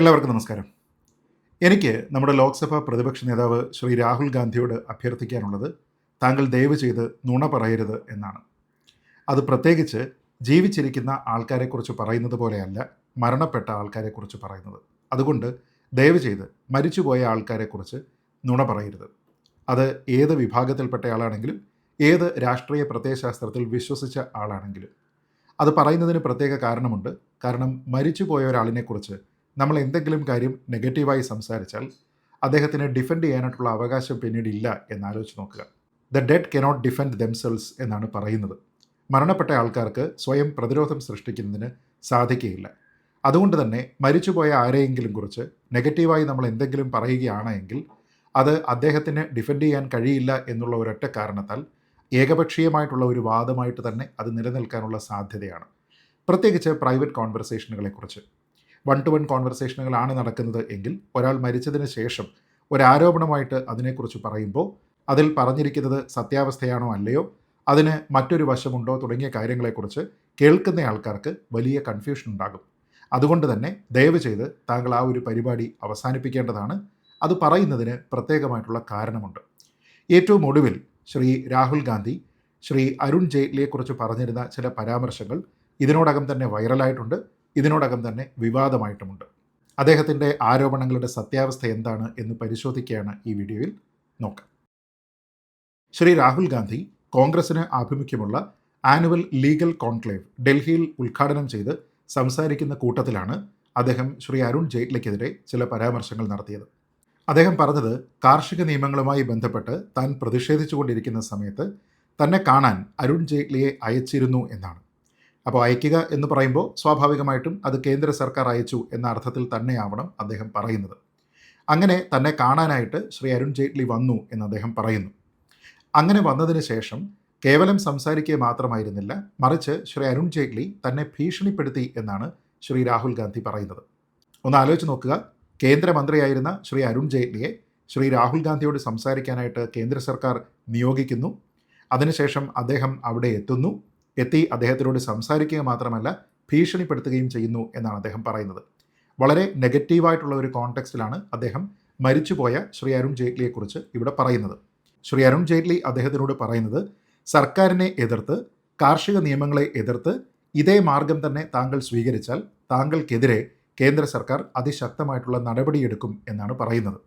എല്ലാവർക്കും നമസ്കാരം. എനിക്ക് നമ്മുടെ ലോക്സഭാ പ്രതിപക്ഷ നേതാവ് ശ്രീ രാഹുൽ ഗാന്ധിയോട് അഭ്യർത്ഥിക്കാനുള്ളത് താങ്കൾ ദയവ് ചെയ്ത് നുണ പറയരുത് എന്നാണ്. അത് പ്രത്യേകിച്ച് ജീവിച്ചിരിക്കുന്ന ആൾക്കാരെക്കുറിച്ച് പറയുന്നത് പോലെയല്ല മരണപ്പെട്ട ആൾക്കാരെക്കുറിച്ച് പറയുന്നത്. അതുകൊണ്ട് ദയവ് ചെയ്ത് മരിച്ചുപോയ ആൾക്കാരെക്കുറിച്ച് നുണ പറയരുത്. അത് ഏത് വിഭാഗത്തിൽപ്പെട്ട ആളാണെങ്കിലും ഏത് രാഷ്ട്രീയ പ്രത്യയശാസ്ത്രത്തിൽ വിശ്വസിച്ച ആളാണെങ്കിലും. അത് പറയുന്നതിന് പ്രത്യേക കാരണമുണ്ട്. കാരണം മരിച്ചുപോയ ഒരാളിനെക്കുറിച്ച് നമ്മൾ എന്തെങ്കിലും കാര്യം നെഗറ്റീവായി സംസാരിച്ചാൽ അദ്ദേഹത്തിന് ഡിഫെൻഡ് ചെയ്യാനായിട്ടുള്ള അവകാശം പിന്നീട് ഇല്ല എന്നാലോചിച്ച് നോക്കുക. The dead cannot defend themselves എന്നാണ് പറയുന്നത്. മരണപ്പെട്ട ആൾക്കാർക്ക് സ്വയം പ്രതിരോധം സൃഷ്ടിക്കുന്നതിന് സാധിക്കുകയില്ല. അതുകൊണ്ട് തന്നെ മരിച്ചുപോയ ആരെയെങ്കിലും കുറിച്ച് നെഗറ്റീവായി നമ്മൾ എന്തെങ്കിലും പറയുകയാണെങ്കിൽ അത് അദ്ദേഹത്തിന് ഡിഫെൻഡ് ചെയ്യാൻ കഴിയില്ല എന്നുള്ള ഒരൊറ്റ കാരണത്താൽ ഏകപക്ഷീയമായിട്ടുള്ള ഒരു വാദമായിട്ട് തന്നെ അത് നിലനിൽക്കാനുള്ള സാധ്യതയാണ്. പ്രത്യേകിച്ച് പ്രൈവറ്റ് കോൺവെർസേഷനുകളെക്കുറിച്ച് വൺ ടു വൺ കോൺവെർസേഷനുകളാണ് നടക്കുന്നത് എങ്കിൽ ഒരാൾ മരിച്ചതിന് ശേഷം ഒരാരോപണമായിട്ട് അതിനെക്കുറിച്ച് പറയുമ്പോൾ അതിൽ പറഞ്ഞിരിക്കുന്നത് സത്യാവസ്ഥയാണോ അല്ലയോ അതിന് മറ്റൊരു വശമുണ്ടോ തുടങ്ങിയ കാര്യങ്ങളെക്കുറിച്ച് കേൾക്കുന്ന ആൾക്കാർക്ക് വലിയ കൺഫ്യൂഷൻ ഉണ്ടാകും. അതുകൊണ്ട് തന്നെ ദയവ് ചെയ്ത് താങ്കൾ ആ ഒരു പരിപാടി അവസാനിപ്പിക്കേണ്ടതാണ്. അത് പറയുന്നതിന് പ്രത്യേകമായിട്ടുള്ള കാരണമുണ്ട്. ഏറ്റവും ഒടുവിൽ ശ്രീ രാഹുൽ ഗാന്ധി ശ്രീ അരുൺ ജെയ്റ്റ്ലിയെക്കുറിച്ച് പറഞ്ഞിരുന്ന ചില പരാമർശങ്ങൾ ഇതിനോടകം തന്നെ വൈറലായിട്ടുണ്ട് ഇതിനോടകം തന്നെ വിവാദമായിട്ടുമുണ്ട്. അദ്ദേഹത്തിന്റെ ആരോപണങ്ങളുടെ സത്യാവസ്ഥ എന്താണ് എന്ന് പരിശോധിക്കുകയാണ് ഈ വീഡിയോയിൽ നോക്കാം. ശ്രീ രാഹുൽ ഗാന്ധി കോൺഗ്രസിന് ആഭിമുഖ്യമുള്ള ആനുവൽ ലീഗൽ കോൺക്ലേവ് ഡൽഹിയിൽ ഉദ്ഘാടനം ചെയ്ത് സംസാരിക്കുന്ന കൂട്ടത്തിലാണ് അദ്ദേഹം ശ്രീ അരുൺ ജെയ്റ്റ്ലിക്കെതിരെ ചില പരാമർശങ്ങൾ നടത്തിയത്. അദ്ദേഹം പറഞ്ഞത് കാർഷിക നിയമങ്ങളുമായി ബന്ധപ്പെട്ട് താൻ പ്രതിഷേധിച്ചുകൊണ്ടിരിക്കുന്ന സമയത്ത് തന്നെ കാണാൻ അരുൺ ജെയ്റ്റ്ലിയെ അയച്ചിരുന്നു എന്നാണ്. അപ്പോൾ അയക്കുക എന്ന് പറയുമ്പോൾ സ്വാഭാവികമായിട്ടും അത് കേന്ദ്ര സർക്കാർ അയച്ചു എന്ന അർത്ഥത്തിൽ തന്നെയാവണം അദ്ദേഹം പറയുന്നത്. അങ്ങനെ തന്നെ കാണാനായിട്ട് ശ്രീ അരുൺ ജെയ്റ്റ്ലി വന്നു എന്ന് അദ്ദേഹം പറയുന്നു. അങ്ങനെ വന്നതിന് ശേഷം കേവലം സംസാരിക്കുക മാത്രമായിരുന്നില്ല മറിച്ച് ശ്രീ അരുൺ ജെയ്റ്റ്ലി തന്നെ ഭീഷണിപ്പെടുത്തി എന്നാണ് ശ്രീ രാഹുൽ ഗാന്ധി പറയുന്നത്. ഒന്ന് ആലോചിച്ച് നോക്കുക കേന്ദ്രമന്ത്രിയായിരുന്ന ശ്രീ അരുൺ ജെയ്റ്റ്ലിയെ ശ്രീ രാഹുൽ ഗാന്ധിയോട് സംസാരിക്കാനായിട്ട് കേന്ദ്ര സർക്കാർ നിയോഗിക്കുന്നു. അതിനുശേഷം അദ്ദേഹം അവിടെ എത്തുന്നു. എത്തി അദ്ദേഹത്തിനോട് സംസാരിക്കുക മാത്രമല്ല ഭീഷണിപ്പെടുത്തുകയും ചെയ്യുന്നു എന്നാണ് അദ്ദേഹം പറയുന്നത്. വളരെ നെഗറ്റീവായിട്ടുള്ള ഒരു കോണ്ടെക്സ്റ്റിലാണ് അദ്ദേഹം മരിച്ചുപോയ ശ്രീ അരുൺ ജെയ്റ്റ്ലിയെക്കുറിച്ച് ഇവിടെ പറയുന്നത്. ശ്രീ അരുൺ ജെയ്റ്റ്ലി അദ്ദേഹത്തിനോട് പറയുന്നത് സർക്കാരിനെ എതിർത്ത് കാർഷിക നിയമങ്ങളെ എതിർത്ത് ഇതേ മാർഗം തന്നെ താങ്കൾ സ്വീകരിച്ചാൽ താങ്കൾക്കെതിരെ കേന്ദ്ര സർക്കാർ അതിശക്തമായിട്ടുള്ള നടപടിയെടുക്കും എന്നാണ് പറയുന്നത്.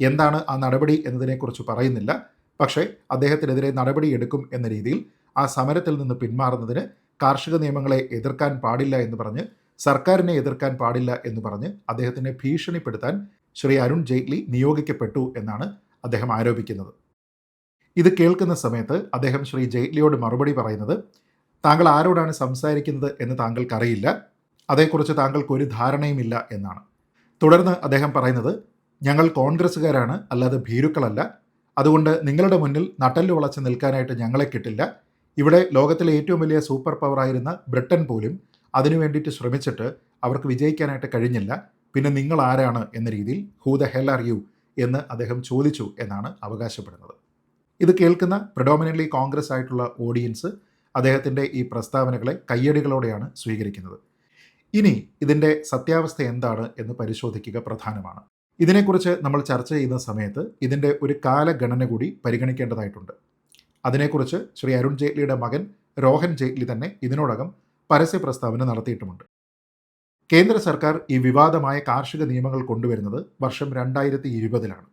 എന്താണ് ആ നടപടി എന്നതിനെക്കുറിച്ച് പറയുന്നില്ല. പക്ഷേ അദ്ദേഹത്തിനെതിരെ നടപടിയെടുക്കും എന്ന രീതിയിൽ ആ സമരത്തിൽ നിന്ന് പിന്മാറുന്നതിന് കാർഷിക നിയമങ്ങളെ എതിർക്കാൻ പാടില്ല എന്ന് പറഞ്ഞ് സർക്കാരിനെ എതിർക്കാൻ പാടില്ല എന്ന് പറഞ്ഞ് അദ്ദേഹത്തിനെ ഭീഷണിപ്പെടുത്താൻ ശ്രീ അരുൺ ജെയ്റ്റ്ലി നിയോഗിക്കപ്പെട്ടു എന്നാണ് അദ്ദേഹം ആരോപിക്കുന്നത്. ഇത് കേൾക്കുന്ന സമയത്ത് അദ്ദേഹം ശ്രീ ജെയ്റ്റ്ലിയോട് മറുപടി പറയുന്നത് താങ്കൾ ആരോടാണ് സംസാരിക്കുന്നത് എന്ന് താങ്കൾക്കറിയില്ല. അതേക്കുറിച്ച് താങ്കൾക്ക് ഒരു ധാരണയുമില്ല എന്നാണ്. തുടർന്ന് അദ്ദേഹം പറയുന്നത് ഞങ്ങൾ കോൺഗ്രസ്സുകാരാണ് അല്ലാതെ ഭീരുക്കളല്ല. അതുകൊണ്ട് നിങ്ങളുടെ മുന്നിൽ നട്ടൽ വളച്ച് നിൽക്കാനായിട്ട് ഞങ്ങളെ കിട്ടില്ല. ഇവിടെ ലോകത്തിലെ ഏറ്റവും വലിയ സൂപ്പർ പവറായിരുന്ന ബ്രിട്ടൻ പോലും അതിനു വേണ്ടിയിട്ട് ശ്രമിച്ചിട്ട് അവർക്ക് വിജയിക്കാനായിട്ട് കഴിഞ്ഞില്ല. പിന്നെ നിങ്ങൾ ആരാണ് എന്ന രീതിയിൽ who the hell are you എന്ന് അദ്ദേഹം ചോദിച്ചു എന്നാണ് അവകാശപ്പെടുന്നത്. ഇത് കേൾക്കുന്ന പ്രഡോമിനന്റ്ലി കോൺഗ്രസ് ആയിട്ടുള്ള ഓഡിയൻസ് അദ്ദേഹത്തിന്റെ ഈ പ്രസ്താവനകളെ കയ്യടികളോടെയാണ് സ്വീകരിക്കുന്നത്. ഇനി ഇതിന്റെ സത്യാവസ്ഥ എന്താണ് എന്ന് പരിശോധിക്കുക പ്രധാനമാണ്. ഇതിനെക്കുറിച്ച് നമ്മൾ ചർച്ച ചെയ്യുന്ന സമയത്ത് ഇതിന്റെ ഒരു കാലഗണന കൂടി പരിഗണിക്കേണ്ടതായിട്ടുണ്ട്. അതിനെക്കുറിച്ച് ശ്രീ അരുൺ ജെയ്റ്റ്ലിയുടെ മകൻ രോഹൻ ജെയ്റ്റ്ലി തന്നെ ഇതിനോടകം പരസ്യ പ്രസ്താവന നടത്തിയിട്ടുമുണ്ട്. കേന്ദ്ര സർക്കാർ ഈ വിവാദമായ കാർഷിക നിയമങ്ങൾ കൊണ്ടുവരുന്നത് വർഷം രണ്ടായിരത്തി ഇരുപതിലാണ്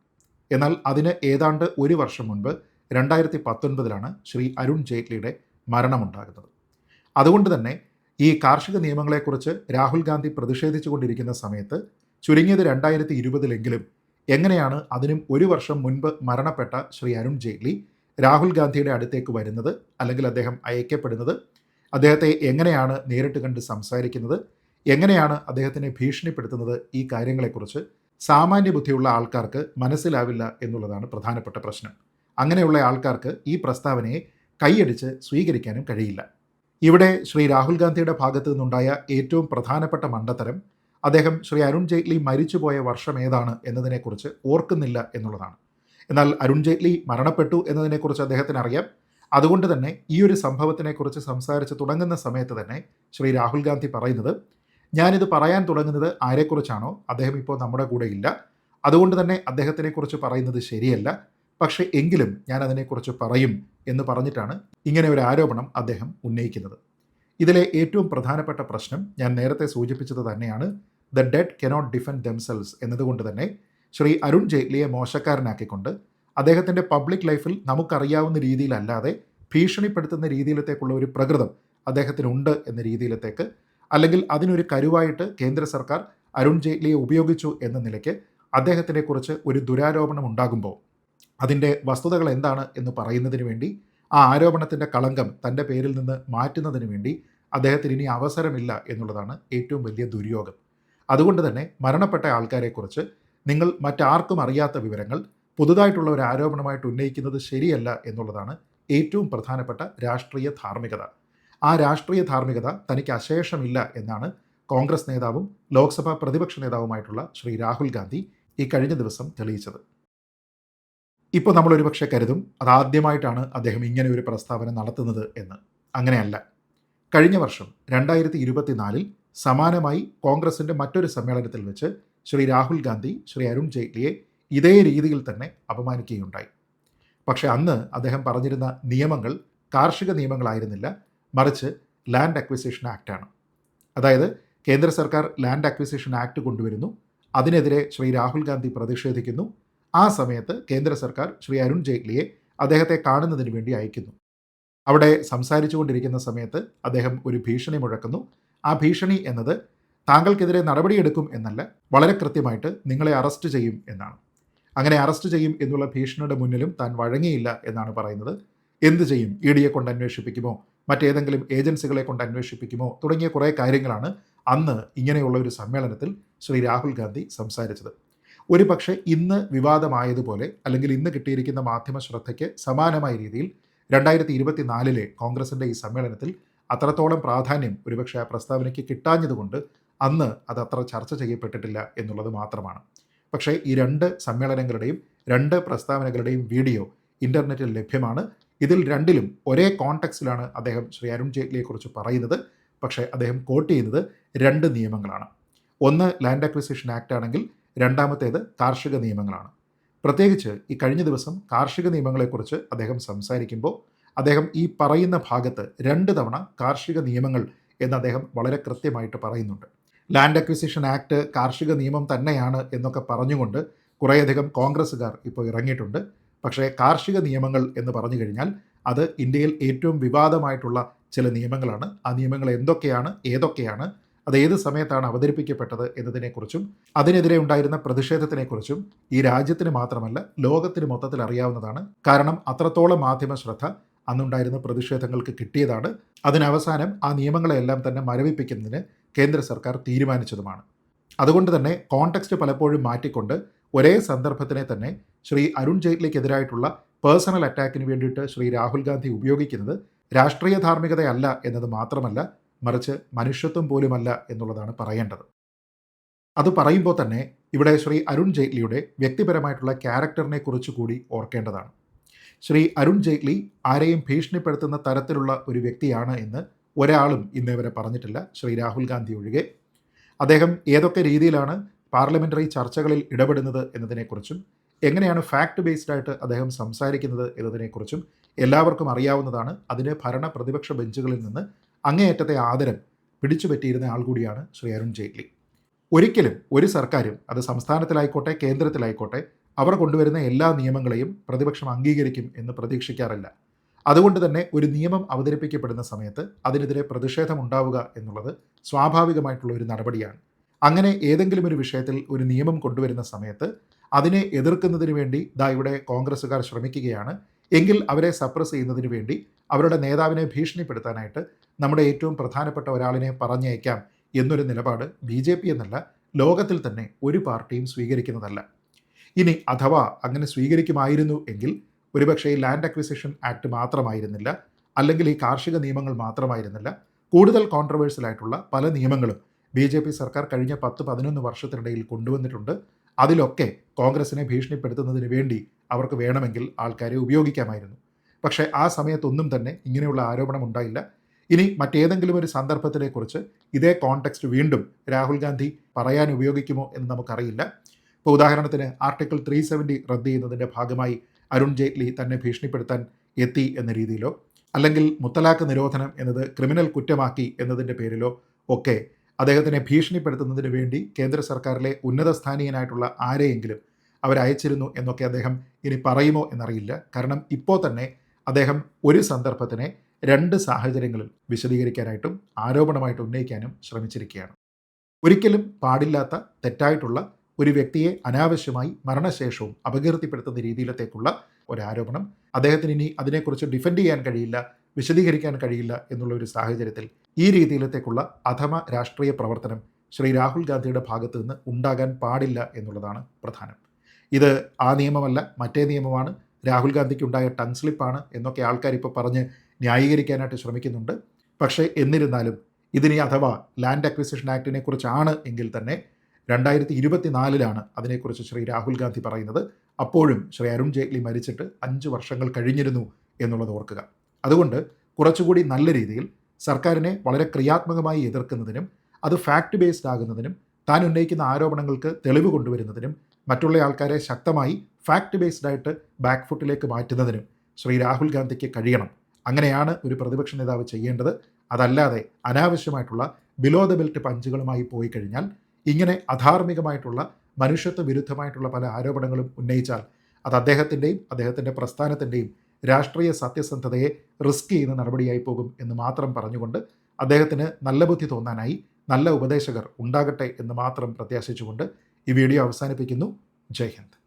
എന്നാൽ അതിന് ഏതാണ്ട് ഒരു വർഷം മുൻപ് രണ്ടായിരത്തി പത്തൊൻപതിലാണ് ശ്രീ അരുൺ ജെയ്റ്റ്ലിയുടെ മരണമുണ്ടാകുന്നത്. അതുകൊണ്ട് തന്നെ ഈ കാർഷിക നിയമങ്ങളെക്കുറിച്ച് രാഹുൽ ഗാന്ധി പ്രതിഷേധിച്ചുകൊണ്ടിരിക്കുന്ന സമയത്ത് ചുരുങ്ങിയത് രണ്ടായിരത്തി ഇരുപതിലെങ്കിലും എങ്ങനെയാണ് അതിനും ഒരു വർഷം മുൻപ് മരണപ്പെട്ട ശ്രീ അരുൺ ജെയ്റ്റ്ലി രാഹുൽ ഗാന്ധിയുടെ അടുത്തേക്ക് വരുന്നത് അല്ലെങ്കിൽ അദ്ദേഹം അയക്കപ്പെടുന്നത് അദ്ദേഹത്തെ എങ്ങനെയാണ് നേരിട്ട് കണ്ട് സംസാരിക്കുന്നത് എങ്ങനെയാണ് അദ്ദേഹത്തിനെ ഭീഷണിപ്പെടുത്തുന്നത് ഈ കാര്യങ്ങളെക്കുറിച്ച് സാമാന്യ ബുദ്ധിയുള്ള ആൾക്കാർക്ക് മനസ്സിലാവില്ല എന്നുള്ളതാണ് പ്രധാനപ്പെട്ട പ്രശ്നം. അങ്ങനെയുള്ള ആൾക്കാർക്ക് ഈ പ്രസ്താവനയെ കൈയടിച്ച് സ്വീകരിക്കാനും കഴിയില്ല. ഇവിടെ ശ്രീ രാഹുൽ ഗാന്ധിയുടെ ഭാഗത്തു നിന്നുണ്ടായ ഏറ്റവും പ്രധാനപ്പെട്ട മണ്ടത്തരം അദ്ദേഹം ശ്രീ അരുൺ ജെയ്റ്റ്ലി മരിച്ചുപോയ വർഷം ഏതാണ് എന്നതിനെക്കുറിച്ച് ഓർക്കുന്നില്ല എന്നുള്ളതാണ്. എന്നാൽ അരുൺ ജെയ്റ്റ്ലി മരണപ്പെട്ടു എന്നതിനെക്കുറിച്ച് അദ്ദേഹത്തിന് അറിയാം അതുകൊണ്ട് തന്നെ ഈ ഒരു സംഭവത്തിനെക്കുറിച്ച് സംസാരിച്ച് തുടങ്ങുന്ന സമയത്ത് തന്നെ ശ്രീ രാഹുൽ ഗാന്ധി പറയുന്നത് ഞാനിത് പറയാൻ തുടങ്ങുന്നത് ആരെക്കുറിച്ചാണോ? അദ്ദേഹം ഇപ്പോൾ നമ്മുടെ കൂടെ ഇല്ല. അതുകൊണ്ട് തന്നെ അദ്ദേഹത്തിനെക്കുറിച്ച് പറയുന്നത് ശരിയല്ല. പക്ഷേ എങ്കിലും ഞാൻ അതിനെക്കുറിച്ച് പറയും എന്ന് പറഞ്ഞിട്ടാണ് ഇങ്ങനെ ഒരു ആരോപണം അദ്ദേഹം ഉന്നയിക്കുന്നത്. ഇതിലെ ഏറ്റവും പ്രധാനപ്പെട്ട പ്രശ്നം ഞാൻ നേരത്തെ സൂചിപ്പിച്ചത് തന്നെയാണ് the dead cannot defend themselves എന്നതുകൊണ്ട് തന്നെ ശ്രീ അരുൺ ജെയ്റ്റ്ലിയെ മോശക്കാരനാക്കിക്കൊണ്ട് അദ്ദേഹത്തിന്റെ പബ്ലിക് ലൈഫിൽ നമുക്കറിയാവുന്ന രീതിയിലല്ലാതെ ഭീഷണിപ്പെടുത്തുന്ന രീതിയിലത്തേക്കുള്ള ഒരു പ്രകൃതം അദ്ദേഹത്തിനുണ്ട് എന്ന രീതിയിലത്തേക്ക് അല്ലെങ്കിൽ അതിനൊരു കരുവായിട്ട് കേന്ദ്ര സർക്കാർ അരുൺ ജെയ്റ്റ്ലിയെ ഉപയോഗിച്ചു എന്ന നിലയ്ക്ക് അദ്ദേഹത്തിനെക്കുറിച്ച് ഒരു ദുരാരോപണം ഉണ്ടാകുമ്പോൾ അതിന്റെ വസ്തുതകൾ എന്താണ് എന്ന് പറയുന്നതിന് വേണ്ടി ആ ആരോപണത്തിന്റെ കളങ്കം തന്റെ പേരിൽ നിന്ന് മാറ്റുന്നതിന് വേണ്ടി അദ്ദേഹത്തിന് ഇനി അവസരമില്ല എന്നുള്ളതാണ് ഏറ്റവും വലിയ ദുര്യോഗം. അതുകൊണ്ട് തന്നെ മരണപ്പെട്ട ആൾക്കാരെക്കുറിച്ച് നിങ്ങൾ മറ്റാർക്കും അറിയാത്ത വിവരങ്ങൾ പുതുതായിട്ടുള്ള ഒരു ആരോപണമായിട്ട് ഉന്നയിക്കുന്നത് ശരിയല്ല എന്നുള്ളതാണ് ഏറ്റവും പ്രധാനപ്പെട്ട രാഷ്ട്രീയ ധാർമ്മികത. ആ രാഷ്ട്രീയ ധാർമ്മികത തനിക്ക് അശേഷമില്ല എന്നാണ് കോൺഗ്രസ് നേതാവും ലോക്സഭാ പ്രതിപക്ഷ നേതാവുമായിട്ടുള്ള ശ്രീ രാഹുൽ ഗാന്ധി ഈ കഴിഞ്ഞ ദിവസം തെളിയിച്ചത്. ഇപ്പോൾ നമ്മൾ ഒരുപക്ഷെ കരുതും അതാദ്യമായിട്ടാണ് അദ്ദേഹം ഇങ്ങനെ ഒരു പ്രസ്താവന നടത്തുന്നത് എന്ന്. അങ്ങനെയല്ല. കഴിഞ്ഞ വർഷം രണ്ടായിരത്തി ഇരുപത്തിനാലിൽ സമാനമായി കോൺഗ്രസിന്റെ മറ്റൊരു സമ്മേളനത്തിൽ വെച്ച് ശ്രീ രാഹുൽ ഗാന്ധി ശ്രീ അരുൺ ജെയ്റ്റ്ലിയെ ഇതേ രീതിയിൽ തന്നെ അപമാനിക്കുകയുണ്ടായി. പക്ഷേ അന്ന് അദ്ദേഹം പറഞ്ഞിരുന്ന നിയമങ്ങൾ കാർഷിക നിയമങ്ങളായിരുന്നില്ല മറിച്ച് ലാൻഡ് അക്വിസിഷൻ ആക്റ്റാണ് അതായത് കേന്ദ്ര സർക്കാർ ലാൻഡ് അക്വിസിഷൻ ആക്ട് കൊണ്ടുവരുന്നു അതിനെതിരെ ശ്രീ രാഹുൽ ഗാന്ധി പ്രതിഷേധിക്കുന്നു ആ സമയത്ത് കേന്ദ്ര സർക്കാർ ശ്രീ അരുൺ ജെയ്റ്റ്ലിയെ അദ്ദേഹത്തെ കാണുന്നതിന് വേണ്ടി അയക്കുന്നു. അവിടെ സംസാരിച്ചു കൊണ്ടിരിക്കുന്ന സമയത്ത് അദ്ദേഹം ഒരു ഭീഷണി മുഴക്കുന്നു. ആ ഭീഷണി എന്നത് താങ്കൾക്കെതിരെ നടപടിയെടുക്കും എന്നല്ല വളരെ കൃത്യമായിട്ട് നിങ്ങളെ അറസ്റ്റ് ചെയ്യും എന്നാണ്. അങ്ങനെ അറസ്റ്റ് ചെയ്യും എന്നുള്ള ഭീഷണിയുടെ മുന്നിലും താൻ വഴങ്ങിയില്ല എന്നാണ് പറയുന്നത്. എന്ത് ചെയ്യും? ഇ ഡിയെ കൊണ്ട് അന്വേഷിപ്പിക്കുമോ? മറ്റേതെങ്കിലും ഏജൻസികളെ കൊണ്ട് അന്വേഷിപ്പിക്കുമോ? തുടങ്ങിയ കുറേ കാര്യങ്ങളാണ് അന്ന് ഇങ്ങനെയുള്ള ഒരു സമ്മേളനത്തിൽ ശ്രീ രാഹുൽ ഗാന്ധി സംസാരിച്ചത്. ഒരു പക്ഷേ ഇന്ന് വിവാദമായതുപോലെ അല്ലെങ്കിൽ ഇന്ന് കിട്ടിയിരിക്കുന്ന മാധ്യമ ശ്രദ്ധയ്ക്ക് സമാനമായ രീതിയിൽ രണ്ടായിരത്തി ഇരുപത്തിനാലിലെ കോൺഗ്രസിന്റെ ഈ സമ്മേളനത്തിൽ അത്രത്തോളം പ്രാധാന്യം ഒരുപക്ഷെ ആ പ്രസ്താവനയ്ക്ക് കിട്ടാഞ്ഞതുകൊണ്ട് അന്ന് അത് അത്ര ചർച്ച ചെയ്യപ്പെട്ടിട്ടില്ല എന്നുള്ളത് മാത്രമാണ്. പക്ഷേ ഈ രണ്ട് സമ്മേളനങ്ങളുടെയും രണ്ട് പ്രസ്താവനകളുടെയും വീഡിയോ ഇന്റർനെറ്റിൽ ലഭ്യമാണ്. ഇതിൽ രണ്ടിലും ഒരേ കോൺടെക്സിലാണ് അദ്ദേഹം ശ്രീ അരുൺ ജെയ്റ്റ്ലിയെക്കുറിച്ച് പറയുന്നത്. പക്ഷേ അദ്ദേഹം കോട്ട് ചെയ്യുന്നത് രണ്ട് നിയമങ്ങളാണ്. ഒന്ന് ലാൻഡ് അക്വിസിഷൻ ആക്ട് ആണെങ്കിൽ രണ്ടാമത്തേത് കാർഷിക നിയമങ്ങളാണ്. പ്രത്യേകിച്ച് ഈ കഴിഞ്ഞ ദിവസം കാർഷിക നിയമങ്ങളെക്കുറിച്ച് അദ്ദേഹം സംസാരിക്കുമ്പോൾ അദ്ദേഹം ഈ പറയുന്ന ഭാഗത്ത് രണ്ട് തവണ കാർഷിക നിയമങ്ങൾ എന്ന് അദ്ദേഹം വളരെ കൃത്യമായിട്ട് പറയുന്നുണ്ട്. ലാൻഡ് അക്വിസിഷൻ ആക്ട് കാർഷിക നിയമം തന്നെയാണ് എന്നൊക്കെ പറഞ്ഞുകൊണ്ട് കുറേയധികം കോൺഗ്രസ്സുകാർ ഇപ്പോൾ ഇറങ്ങിയിട്ടുണ്ട്. പക്ഷേ കാർഷിക നിയമങ്ങൾ എന്ന് പറഞ്ഞു കഴിഞ്ഞാൽ അത് ഇന്ത്യയിൽ ഏറ്റവും വിവാദമായിട്ടുള്ള ചില നിയമങ്ങളാണ്. ആ നിയമങ്ങൾ എന്തൊക്കെയാണ് ഏതൊക്കെയാണ് അത് ഏത് സമയത്താണ് അവതരിപ്പിക്കപ്പെട്ടത് എന്നതിനെക്കുറിച്ചും അതിനെതിരെ ഉണ്ടായിരുന്ന പ്രതിഷേധത്തിനെക്കുറിച്ചും ഈ രാജ്യത്തിന് മാത്രമല്ല ലോകത്തിന് മൊത്തത്തിൽ അറിയാവുന്നതാണ്. കാരണം അത്രത്തോളം മാധ്യമ ശ്രദ്ധ അന്നുണ്ടായിരുന്ന പ്രതിഷേധങ്ങൾക്ക് കിട്ടിയതാണ്. അതിനവസാനം ആ നിയമങ്ങളെല്ലാം തന്നെ മരവിപ്പിക്കുന്നതിന് കേന്ദ്ര സർക്കാർ തീരുമാനിച്ചതുമാണ്. അതുകൊണ്ട് തന്നെ കോണ്ടെക്സ്റ്റ് പലപ്പോഴും മാറ്റിക്കൊണ്ട് ഒരേ സന്ദർഭത്തിനെ തന്നെ ശ്രീ അരുൺ ജെയ്റ്റ്ലിക്കെതിരായിട്ടുള്ള പേഴ്സണൽ അറ്റാക്കിന് വേണ്ടിയിട്ട് ശ്രീ രാഹുൽ ഗാന്ധി ഉപയോഗിക്കുന്നത് രാഷ്ട്രീയ ധാർമ്മികതയല്ല എന്നത് മാത്രമല്ല മറിച്ച് മനുഷ്യത്വം പോലുമല്ല എന്നുള്ളതാണ് പറയേണ്ടത്. അത് പറയുമ്പോൾ തന്നെ ഇവിടെ ശ്രീ അരുൺ ജെയ്റ്റ്ലിയുടെ വ്യക്തിപരമായിട്ടുള്ള ക്യാരക്ടറിനെ കുറിച്ച് കൂടി ഓർക്കേണ്ടതാണ്. ശ്രീ അരുൺ ജെയ്റ്റ്ലി ആരെയും ഭീഷണിപ്പെടുത്തുന്ന തരത്തിലുള്ള ഒരു വ്യക്തിയാണ് എന്ന് ഒരാളും ഇന്നേ വരെ പറഞ്ഞിട്ടില്ല. ശ്രീ രാഹുൽ ഗാന്ധി ഒഴികെ. അദ്ദേഹം ഏതൊക്കെ രീതിയിലാണ് പാർലമെന്ററി ചർച്ചകളിൽ ഇടപെടുന്നത് എന്നതിനെക്കുറിച്ചും എങ്ങനെയാണ് ഫാക്ട് ബേസ്ഡ് ആയിട്ട് അദ്ദേഹം സംസാരിക്കുന്നത് എന്നതിനെക്കുറിച്ചും എല്ലാവർക്കും അറിയാവുന്നതാണ്. അതിന് ഭരണ പ്രതിപക്ഷ ബെഞ്ചുകളിൽ നിന്ന് അങ്ങേയറ്റത്തെ ആദരം പിടിച്ചു പറ്റിയിരുന്ന ആൾ കൂടിയാണ് ശ്രീ അരുൺ ജെയ്റ്റ്ലി. ഒരിക്കലും ഒരു സർക്കാരും അത് സംസ്ഥാനത്തിലായിക്കോട്ടെ കേന്ദ്രത്തിലായിക്കോട്ടെ അവർ കൊണ്ടുവരുന്ന എല്ലാ നിയമങ്ങളെയും പ്രതിപക്ഷം അംഗീകരിക്കും എന്ന് പ്രതീക്ഷിക്കാറില്ല. അതുകൊണ്ട് തന്നെ ഒരു നിയമം അവതരിപ്പിക്കപ്പെടുന്ന സമയത്ത് അതിനെതിരെ പ്രതിഷേധം ഉണ്ടാവുക എന്നുള്ളത് സ്വാഭാവികമായിട്ടുള്ള ഒരു നടപടിയാണ്. അങ്ങനെ ഏതെങ്കിലും ഒരു വിഷയത്തിൽ ഒരു നിയമം കൊണ്ടുവരുന്ന സമയത്ത് അതിനെ എതിർക്കുന്നതിന് വേണ്ടി ദാ ഇവിടെ കോൺഗ്രസ്സുകാർ ശ്രമിക്കുകയാണ്. എങ്കിൽ അവരെ സപ്രസ് ചെയ്യുന്നതിന് വേണ്ടി അവരുടെ നേതാവിനെ ഭീഷണിപ്പെടുത്താനായിട്ട് നമ്മുടെ ഏറ്റവും പ്രധാനപ്പെട്ട ഒരാളിനെ പറഞ്ഞയക്കാം എന്നൊരു നിലപാട് ബി ജെ പി എന്നല്ല ലോകത്തിൽ തന്നെ ഒരു പാർട്ടിയും സ്വീകരിക്കുന്നതല്ല. ഇനി അഥവാ അങ്ങനെ സ്വീകരിക്കുമായിരുന്നു എങ്കിൽ ഒരുപക്ഷെ ഈ ലാൻഡ് അക്വിസിഷൻ ആക്ട് മാത്രമായിരുന്നില്ല അല്ലെങ്കിൽ ഈ കാർഷിക നിയമങ്ങൾ മാത്രമായിരുന്നില്ല. കൂടുതൽ കോൺട്രവേഴ്സ്യൽ ആയിട്ടുള്ള പല നിയമങ്ങളും ബി ജെ പി സർക്കാർ കഴിഞ്ഞ പത്ത് പതിനൊന്ന് വർഷത്തിനിടയിൽ കൊണ്ടുവന്നിട്ടുണ്ട്. അതിലൊക്കെ കോൺഗ്രസിനെ ഭീഷണിപ്പെടുത്തുന്നതിന് വേണ്ടി അവർക്ക് വേണമെങ്കിൽ ആൾക്കാരെ ഉപയോഗിക്കാമായിരുന്നു. പക്ഷേ ആ സമയത്തൊന്നും തന്നെ ഇങ്ങനെയുള്ള ആരോപണം ഉണ്ടായില്ല. ഇനി മറ്റേതെങ്കിലും ഒരു സന്ദർഭത്തിനെക്കുറിച്ച് ഇതേ കോണ്ടെക്സ്റ്റ് വീണ്ടും രാഹുൽ ഗാന്ധി പറയാൻ ഉപയോഗിക്കുമോ എന്ന് നമുക്കറിയില്ല. ഇപ്പോൾ ഉദാഹരണത്തിന് ആർട്ടിക്കിൾ ത്രീ സെവന്റി റദ്ദ് ചെയ്യുന്നതിന്റെ ഭാഗമായി അരുൺ ജെയ്റ്റ്ലി തന്നെ ഭീഷണിപ്പെടുത്താൻ എത്തി എന്ന രീതിയിലോ അല്ലെങ്കിൽ മുത്തലാഖ് നിരോധനം എന്നത് ക്രിമിനൽ കുറ്റമാക്കി എന്നതിന്റെ പേരിലോ ഒക്കെ അദ്ദേഹത്തിനെ ഭീഷണിപ്പെടുത്തുന്നതിന് വേണ്ടി കേന്ദ്ര സർക്കാരിലെ ഉന്നത സ്ഥാനീയനായിട്ടുള്ള ആരെയെങ്കിലും അവരയച്ചിരുന്നു എന്നൊക്കെ അദ്ദേഹം ഇനി പറയുമോ എന്നറിയില്ല. കാരണം ഇപ്പോൾ തന്നെ അദ്ദേഹം ഒരു സന്ദർഭത്തിനെ രണ്ട് സാഹചര്യങ്ങളിൽ വിശദീകരിക്കാനായിട്ടും ആരോപണമായിട്ട് ഉന്നയിക്കാനും ശ്രമിച്ചിരിക്കുകയാണ്. ഒരിക്കലും പാടില്ലാത്ത തെറ്റായിട്ടുള്ള ഒരു വ്യക്തിയെ അനാവശ്യമായി മരണശേഷവും അപകീർത്തിപ്പെടുത്തുന്ന രീതിയിലത്തേക്കുള്ള ഒരു ആരോപണം അദ്ദേഹത്തിന് ഇനി അതിനെക്കുറിച്ച് ഡിഫെൻഡ് ചെയ്യാൻ കഴിയില്ല വിശദീകരിക്കാൻ കഴിയില്ല എന്നുള്ള ഒരു സാഹചര്യത്തിൽ ഈ രീതിയിലത്തേക്കുള്ള അധമ രാഷ്ട്രീയ പ്രവർത്തനം ശ്രീ രാഹുൽ ഗാന്ധിയുടെ ഭാഗത്തു നിന്ന് ഉണ്ടാകാൻ പാടില്ല എന്നുള്ളതാണ് പ്രധാനം. ഇത് ആ നിയമമല്ല മറ്റേ നിയമമാണ്. രാഹുൽ ഗാന്ധിക്ക് ഉണ്ടായ ടങ് സ്ലിപ്പാണ് എന്നൊക്കെ ആൾക്കാർ ഇപ്പോൾ പറഞ്ഞ് ന്യായീകരിക്കാനായിട്ട് ശ്രമിക്കുന്നുണ്ട്. പക്ഷേ എന്നിരുന്നാലും ഇതിനി അഥവാ ലാൻഡ് അക്വിസിഷൻ ആക്ടിനെ കുറിച്ചാണ് എങ്കിൽ തന്നെ രണ്ടായിരത്തി ഇരുപത്തിനാലിലാണ് അതിനെക്കുറിച്ച് ശ്രീ രാഹുൽ ഗാന്ധി പറയുന്നത്. അപ്പോഴും ശ്രീ അരുൺ ജെയ്റ്റ്ലി മരിച്ചിട്ട് അഞ്ച് വർഷങ്ങൾ കഴിഞ്ഞിരുന്നു എന്നുള്ളത് ഓർക്കുക. അതുകൊണ്ട് കുറച്ചുകൂടി നല്ല രീതിയിൽ സർക്കാരിനെ വളരെ ക്രിയാത്മകമായി എതിർക്കുന്നതിനും അത് ഫാക്ട് ബേസ്ഡ് ആകുന്നതിനും താൻ ഉന്നയിക്കുന്ന ആരോപണങ്ങൾക്ക് തെളിവ് കൊണ്ടുവരുന്നതിനും മറ്റുള്ള ആൾക്കാരെ ശക്തമായി ഫാക്ട് ബേസ്ഡ് ആയിട്ട് ബാക്ക് ഫുട്ടിലേക്ക് മാറ്റുന്നതിനും ശ്രീ രാഹുൽ ഗാന്ധിക്ക് കഴിയണം. അങ്ങനെയാണ് ഒരു പ്രതിപക്ഷ നേതാവ് ചെയ്യേണ്ടത്. അതല്ലാതെ അനാവശ്യമായിട്ടുള്ള ബിലോ ദ ബെൽറ്റ് പഞ്ചുകളുമായി പോയി കഴിഞ്ഞാൽ ഇങ്ങനെ അധാർമികമായിട്ടുള്ള മനുഷ്യത്വ വിരുദ്ധമായിട്ടുള്ള പല ആരോപണങ്ങളും ഉന്നയിച്ചാൽ അത് അദ്ദേഹത്തിന്റെയും അദ്ദേഹത്തിന്റെ പ്രസ്ഥാനത്തിന്റെയും രാഷ്ട്രീയ സത്യസന്ധതയെ റിസ്ക് ചെയ്യുന്ന നടപടിയായി പോകും എന്ന് മാത്രം പറഞ്ഞുകൊണ്ട് അദ്ദേഹത്തിന് നല്ല ബുദ്ധി തോന്നാനായി നല്ല ഉപദേശകർ ഉണ്ടാകട്ടെ എന്ന് മാത്രം പ്രത്യാശിച്ചുകൊണ്ട് ഈ വീഡിയോ അവസാനിപ്പിക്കുന്നു. ജയ് ഹിന്ദ്.